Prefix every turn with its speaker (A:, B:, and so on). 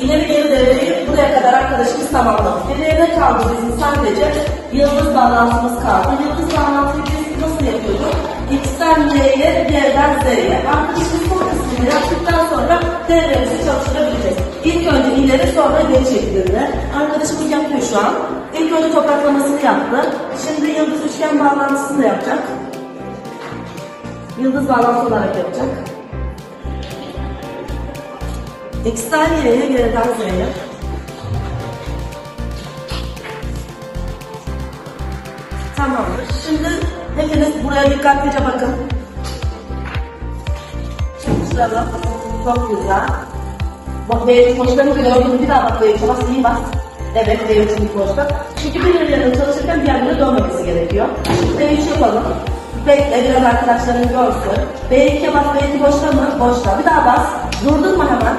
A: İleri geri devreyi buraya kadar arkadaşımız tamamladı. Geriye kaldı bizim sadece yıldız bağlantımız kaldı. Yıldız bağlantıyı biz nasıl yapıyorduk? X'ten Y'ye, Y'den Z'ye. Arkadaşımız bu kısmını yaptıktan sonra devremizi çalıştırabiliriz. İlk önce ileri sonra geri şeklinde. Arkadaşımız yapıyor şu an. İlk önce topraklamasını yaptı. Şimdi yıldız üçgen bağlantısını da yapacak. Yıldız bağlantı olarak yapacak. X'ten Y'ye, Y'den Z'ye. Tamamdır. Şimdi hepiniz buraya dikkatlice bakın. Şurada. Çok güzel. Bak B'ye koşlarını gördüm. Bir daha bak B'ye bas. iyi bas. Evet için koşta. Çünkü birilerinin çalışırken diğerlerine dönmemesi gerekiyor. B3 yapalım. Bekle biraz arkadaşların görsün. B2'ye bas. B2 boşta mı? Boşta. Bir daha bas. Durdun mu hemen?